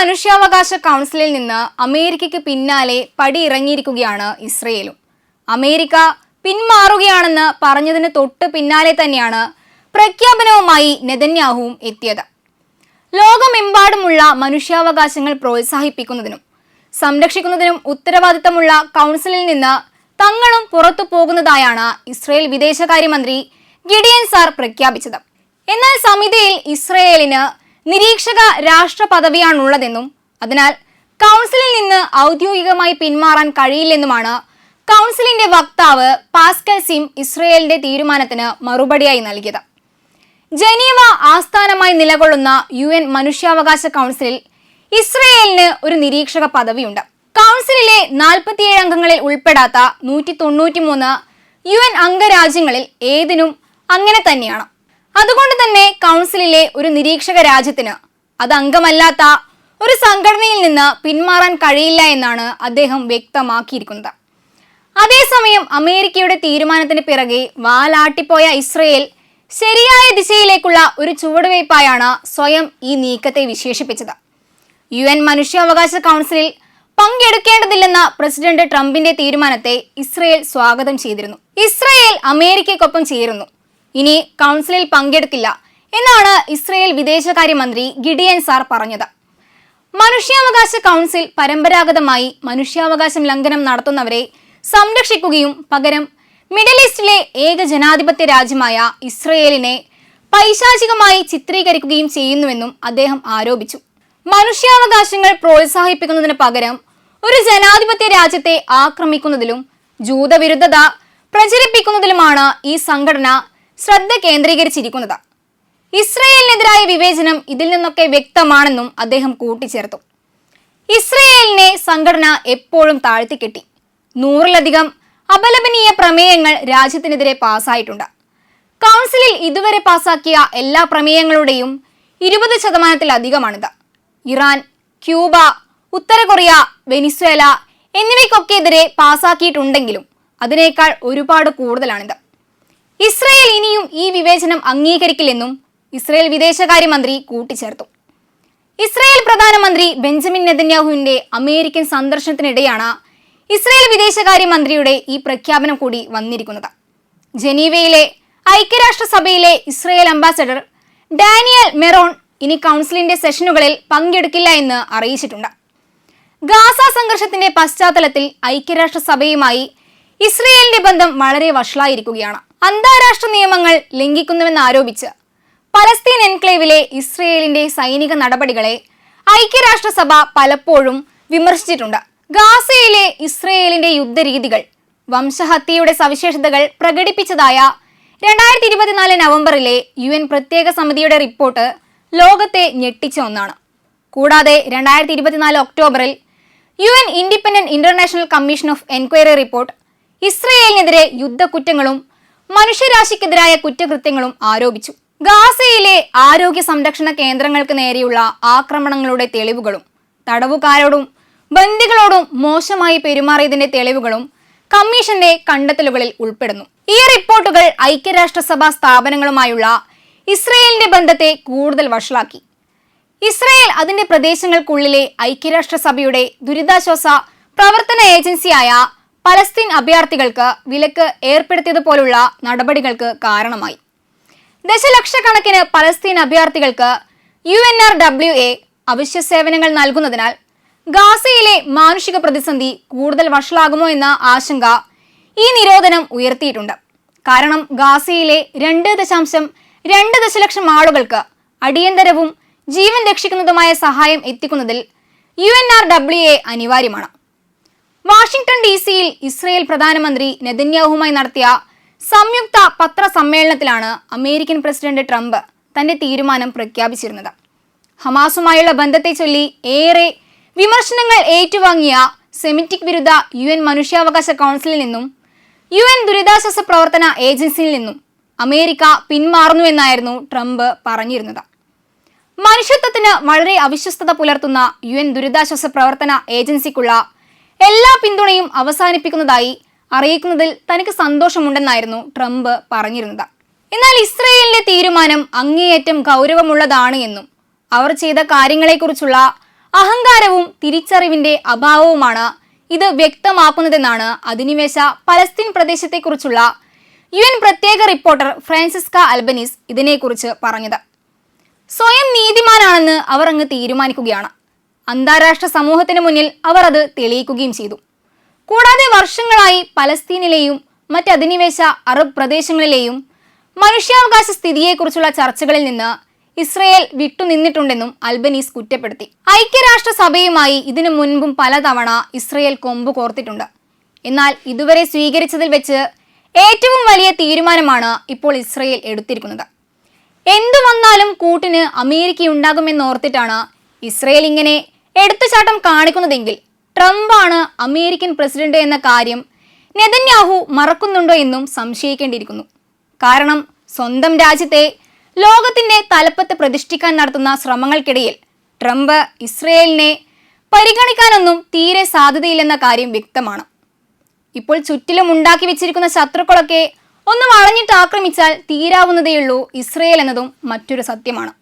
മനുഷ്യാവകാശ കൗൺസിലിൽ നിന്ന് അമേരിക്കയ്ക്ക് പിന്നാലെ പടിയിറങ്ങിയിരിക്കുകയാണ് ഇസ്രയേലും. അമേരിക്ക പിന്മാറുകയാണെന്ന് പറഞ്ഞതിന് തൊട്ട് പിന്നാലെ തന്നെയാണ് പ്രഖ്യാപനവുമായി നെതന്യാഹുവും എത്തിയത്. ലോകമെമ്പാടുമുള്ള മനുഷ്യാവകാശങ്ങൾ പ്രോത്സാഹിപ്പിക്കുന്നതിനും സംരക്ഷിക്കുന്നതിനും ഉത്തരവാദിത്തമുള്ള കൗൺസിലിൽ നിന്ന് തങ്ങളും പുറത്തു പോകുന്നതായാണ് ഇസ്രയേൽ വിദേശകാര്യമന്ത്രി ഗിഡിയൻ സാർ പ്രഖ്യാപിച്ചത്. എന്നാൽ സമിതിയിൽ ഇസ്രയേലിന് നിരീക്ഷക രാഷ്ട്ര പദവിയാണുള്ളതെന്നും അതിനാൽ കൗൺസിലിൽ നിന്ന് ഔദ്യോഗികമായി പിന്മാറാൻ കഴിയില്ലെന്നുമാണ് കൗൺസിലിന്റെ വക്താവ് പാസ്കൽ സിം ഇസ്രയേലിന്റെ തീരുമാനത്തിന് മറുപടിയായി നൽകിയത്. ജനീവ ആസ്ഥാനമായി നിലകൊള്ളുന്ന യു എൻ മനുഷ്യാവകാശ കൗൺസിലിൽ ഇസ്രയേലിന് ഒരു നിരീക്ഷക പദവിയുണ്ട്. കൗൺസിലിലെ നാൽപ്പത്തിയേഴ് അംഗങ്ങളിൽ ഉൾപ്പെടാത്ത നൂറ്റി തൊണ്ണൂറ്റിമൂന്ന് യു എൻ അംഗരാജ്യങ്ങളിൽ ഏതിനും അങ്ങനെ തന്നെയാണ്. അതുകൊണ്ട് തന്നെ കൗൺസിലിലെ ഒരു നിരീക്ഷക രാജ്യത്തിന് അത് അംഗമല്ലാത്ത ഒരു സംഘടനയിൽ നിന്ന് പിന്മാറാൻ കഴിയില്ല എന്നാണ് അദ്ദേഹം വ്യക്തമാക്കിയിരിക്കുന്നത്. അതേസമയം അമേരിക്കയുടെ തീരുമാനത്തിന് പിറകെ വാലാട്ടിപ്പോയ ഇസ്രയേൽ ശരിയായ ദിശയിലേക്കുള്ള ഒരു ചുവടുവയ്പായാണ് സ്വയം ഈ നീക്കത്തെ വിശേഷിപ്പിച്ചത്. യു എൻ മനുഷ്യാവകാശ കൗൺസിലിൽ പങ്കെടുക്കേണ്ടതില്ലെന്ന പ്രസിഡന്റ് ട്രംപിന്റെ തീരുമാനത്തെ ഇസ്രയേൽ സ്വാഗതം ചെയ്തിരുന്നു. ഇസ്രയേൽ അമേരിക്കയ്ക്കൊപ്പം ചേരുന്നു. ഇനി കൗൺസിലിൽ പങ്കെടുക്കില്ല എന്നാണ് ഇസ്രയേൽ വിദേശകാര്യമന്ത്രി ഗിഡിയൻ സാർ പറഞ്ഞത്. മനുഷ്യാവകാശ കൗൺസിൽ പരമ്പരാഗതമായി മനുഷ്യാവകാശം ലംഘനം നടത്തുന്നവരെ സംരക്ഷിക്കുകയും പകരം മിഡിൽ ഈസ്റ്റിലെ ഏക ജനാധിപത്യ രാജ്യമായ ഇസ്രയേലിനെ പൈശാചികമായി ചിത്രീകരിക്കുകയും ചെയ്യുന്നുവെന്നും അദ്ദേഹം ആരോപിച്ചു. മനുഷ്യാവകാശങ്ങൾ പ്രോത്സാഹിപ്പിക്കുന്നതിന് പകരം ഒരു ജനാധിപത്യ രാജ്യത്തെ ആക്രമിക്കുന്നതിലും ജൂതവിരുദ്ധത പ്രചരിപ്പിക്കുന്നതിലുമാണ് ഈ സംഘടന ശ്രദ്ധ കേന്ദ്രീകരിച്ചിരിക്കുന്നത്. ഇസ്രയേലിനെതിരായ വിവേചനം ഇതിൽ നിന്നൊക്കെ വ്യക്തമാണെന്നും അദ്ദേഹം കൂട്ടിച്ചേർത്തു. ഇസ്രയേലിനെ സംഘടന എപ്പോഴും താഴ്ത്തിക്കെട്ടി. നൂറിലധികം അപലപനീയ പ്രമേയങ്ങൾ രാജ്യത്തിനെതിരെ പാസ്സായിട്ടുണ്ട് കൗൺസിലിൽ ഇതുവരെ പാസാക്കിയ എല്ലാ പ്രമേയങ്ങളുടെയും ഇരുപത് ശതമാനത്തിലധികമാണിത്. ഇറാൻ ക്യൂബ ഉത്തര കൊറിയ വെനിസ്വേല എന്നിവയ്ക്കൊക്കെ എതിരെ പാസാക്കിയിട്ടുണ്ടെങ്കിലും അതിനേക്കാൾ ഒരുപാട് കൂടുതലാണിത്. ഇസ്രയേൽ ഇനിയും ഈ വിവേചനം അംഗീകരിക്കില്ലെന്നും ഇസ്രയേൽ വിദേശകാര്യമന്ത്രി കൂട്ടിച്ചേർത്തു. ഇസ്രയേൽ പ്രധാനമന്ത്രി ബെഞ്ചമിൻ നെതന്യാഹുവിന്റെ അമേരിക്കൻ സന്ദർശനത്തിനിടെയാണ് ഇസ്രയേൽ വിദേശകാര്യമന്ത്രിയുടെ ഈ പ്രഖ്യാപനം കൂടി വന്നിരിക്കുന്നത്. ജനീവയിലെ ഐക്യരാഷ്ട്രസഭയിലെ ഇസ്രയേൽ അംബാസഡർ ഡാനിയൽ മെറോൺ ഇനി കൗൺസിലിന്റെ സെഷനുകളിൽ പങ്കെടുക്കില്ല എന്ന് അറിയിച്ചിട്ടുണ്ട്. ഗാസ സംഘർഷത്തിന്റെ പശ്ചാത്തലത്തിൽ ഐക്യരാഷ്ട്രസഭയുമായി ഇസ്രയേലിന്റെ ബന്ധം വളരെ വഷളായിരിക്കുകയാണ്. അന്താരാഷ്ട്ര നിയമങ്ങൾ ലംഘിക്കുന്നുവെന്ന് ആരോപിച്ച് പലസ്തീൻ എൻക്ലേവിലെ ഇസ്രയേലിന്റെ സൈനിക നടപടികളെ ഐക്യരാഷ്ട്രസഭ പലപ്പോഴും വിമർശിച്ചിട്ടുണ്ട്. ഗാസയിലെ ഇസ്രയേലിന്റെ യുദ്ധരീതികൾ വംശഹത്യയുടെ സവിശേഷതകൾ പ്രകടിപ്പിച്ചതായ രണ്ടായിരത്തി ഇരുപത്തിനാല് നവംബറിലെ യു എൻ പ്രത്യേക സമിതിയുടെ റിപ്പോർട്ട് ലോകത്തെ ഞെട്ടിച്ച ഒന്നാണ്. കൂടാതെ രണ്ടായിരത്തി ഇരുപത്തിനാല് ഒക്ടോബറിൽ U N independent international commission of enquiry report ഇസ്രയേലിനെതിരെ യുദ്ധക്കുറ്റങ്ങളും മനുഷ്യരാശിക്കെതിരായ കുറ്റകൃത്യങ്ങളും ആരോപിച്ചു. ഗാസയിലെ ആരോഗ്യ സംരക്ഷണ കേന്ദ്രങ്ങൾക്ക് നേരെയുള്ള ആക്രമണങ്ങളുടെ തെളിവുകളും തടവുകാരോടും ബന്ദികളോടും മോശമായി പെരുമാറിയതിന്റെ തെളിവുകളും കമ്മീഷന്റെ കണ്ടെത്തലുകളിൽ ഉൾപ്പെടുന്നു. ഈ റിപ്പോർട്ടുകൾ ഐക്യരാഷ്ട്രസഭാ സ്ഥാപനങ്ങളുമായുള്ള ഇസ്രയേലിന്റെ ബന്ധത്തെ കൂടുതൽ വഷളാക്കി. ഇസ്രയേൽ അതിന്റെ പ്രദേശങ്ങൾക്കുള്ളിലെ ഐക്യരാഷ്ട്രസഭയുടെ ദുരിതാശ്വാസ പ്രവർത്തന ഏജൻസിയായ പലസ്തീൻ അഭയാർത്ഥികൾക്ക് വിലക്ക് ഏർപ്പെടുത്തിയതുപോലുള്ള നടപടികൾക്ക് കാരണമായി. ദശലക്ഷക്കണക്കിന് Palestine അഭയാർത്ഥികൾക്ക് U N R W A അവശ്യ സേവനങ്ങൾ നൽകുന്നതിനാൽ ഗാസയിലെ മാനുഷിക പ്രതിസന്ധി കൂടുതൽ വഷളാകുമോ എന്ന ആശങ്ക ഈ നിരോധനം ഉയർത്തിയിട്ടുണ്ട്. കാരണം ഗാസയിലെ രണ്ട് ദശാംശം രണ്ട് ദശലക്ഷം ആളുകൾക്ക് അടിയന്തരവും ജീവൻ രക്ഷിക്കുന്നതുമായ സഹായം എത്തിക്കുന്നതിൽ U N R W A അനിവാര്യമാണ്. വാഷിംഗ്ടൺ ഡി സിയിൽ ഇസ്രയേൽ പ്രധാനമന്ത്രി നെതന്യാഹുമായി നടത്തിയ സംയുക്ത പത്രസമ്മേളനത്തിലാണ് അമേരിക്കൻ പ്രസിഡന്റ് ട്രംപ് തന്റെ തീരുമാനം പ്രഖ്യാപിച്ചിരുന്നത്. ഹമാസുമായുള്ള ബന്ധത്തെ ചൊല്ലി ഏറെ വിമർശനങ്ങൾ ഏറ്റുവാങ്ങിയ സെമിറ്റിക് വിരുദ്ധ യു എൻ മനുഷ്യാവകാശ കൗൺസിലിൽ നിന്നും യു എൻ ദുരിതാശ്വാസ പ്രവർത്തന ഏജൻസിയിൽ നിന്നും അമേരിക്ക പിന്മാറുന്നുവെന്നായിരുന്നു ട്രംപ് പറഞ്ഞിരുന്നത്. മനുഷ്യത്വത്തിന് വളരെ അവിശ്വസ്തത പുലർത്തുന്ന യു എൻ ദുരിതാശ്വാസ പ്രവർത്തന ഏജൻസിക്കുള്ള എല്ലാ പിന്തുണയും അവസാനിപ്പിക്കുന്നതായി അറിയിക്കുന്നതിൽ തനിക്ക് സന്തോഷമുണ്ടെന്നായിരുന്നു ട്രംപ് പറഞ്ഞിരുന്നത്. എന്നാൽ ഇസ്രയേലിന്റെ തീരുമാനം അങ്ങേയറ്റം ഗൗരവമുള്ളതാണ് എന്നും അവർ ചെയ്ത കാര്യങ്ങളെക്കുറിച്ചുള്ള അഹങ്കാരവും തിരിച്ചറിവിന്റെ അഭാവവുമാണ് ഇത് വ്യക്തമാക്കുന്നതെന്നാണ് അധിനിവേശ പലസ്തീൻ പ്രദേശത്തെക്കുറിച്ചുള്ള യു എൻ പ്രത്യേക റിപ്പോർട്ടർ ഫ്രാൻസിസ്ക അൽബനീസ് ഇതിനെക്കുറിച്ച് പറഞ്ഞത്. സ്വയം നീതിമാനാണെന്ന് അവർ അങ്ങ് തീരുമാനിക്കുകയാണ്. അന്താരാഷ്ട്ര സമൂഹത്തിന് മുന്നിൽ അവർ അത് തെളിയിക്കുകയും ചെയ്തു. കൂടാതെ വർഷങ്ങളായി പലസ്തീനിലെയും മറ്റ് അധിനിവേശ അറബ് പ്രദേശങ്ങളിലെയും മനുഷ്യാവകാശ സ്ഥിതിയെക്കുറിച്ചുള്ള ചർച്ചകളിൽ നിന്ന് ഇസ്രയേൽ വിട്ടുനിന്നിട്ടുണ്ടെന്നും അൽബനീസ് കുറ്റപ്പെടുത്തി. ഐക്യരാഷ്ട്രസഭയുമായി ഇതിനു മുൻപും പലതവണ ഇസ്രയേൽ കൊമ്പ് കോർത്തിട്ടുണ്ട്. എന്നാൽ ഇതുവരെ സ്വീകരിച്ചതിൽ വെച്ച് ഏറ്റവും വലിയ തീരുമാനമാണ് ഇപ്പോൾ ഇസ്രയേൽ എടുത്തിരിക്കുന്നത്. എന്തു വന്നാലും കൂട്ടിന് അമേരിക്ക ഓർത്തിട്ടാണ് ഇസ്രയേൽ ഇങ്ങനെ എടുത്തുചാട്ടം കാണിക്കുന്നതെങ്കിൽ ട്രംപാണ് അമേരിക്കൻ പ്രസിഡന്റ് എന്ന കാര്യം നെതന്യാഹു മറക്കുന്നുണ്ടോ എന്നും സംശയിക്കേണ്ടിയിരിക്കുന്നു. കാരണം സ്വന്തം രാജ്യത്തെ ലോകത്തിന്റെ തലപ്പത്ത് പ്രതിഷ്ഠിക്കാൻ നടത്തുന്ന ശ്രമങ്ങൾക്കിടയിൽ ട്രംപ് ഇസ്രയേലിനെ പരിഗണിക്കാനൊന്നും തീരെ സാധ്യതയില്ലെന്ന കാര്യം വ്യക്തമാണ്. ഇപ്പോൾ ചുറ്റിലും ഉണ്ടാക്കി വെച്ചിരിക്കുന്ന ശത്രുക്കളൊക്കെ ഒന്ന് വളഞ്ഞിട്ട് ആക്രമിച്ചാൽ തീരാവുന്നതേയുള്ളൂ ഇസ്രയേൽ എന്നതും മറ്റൊരു സത്യമാണ്.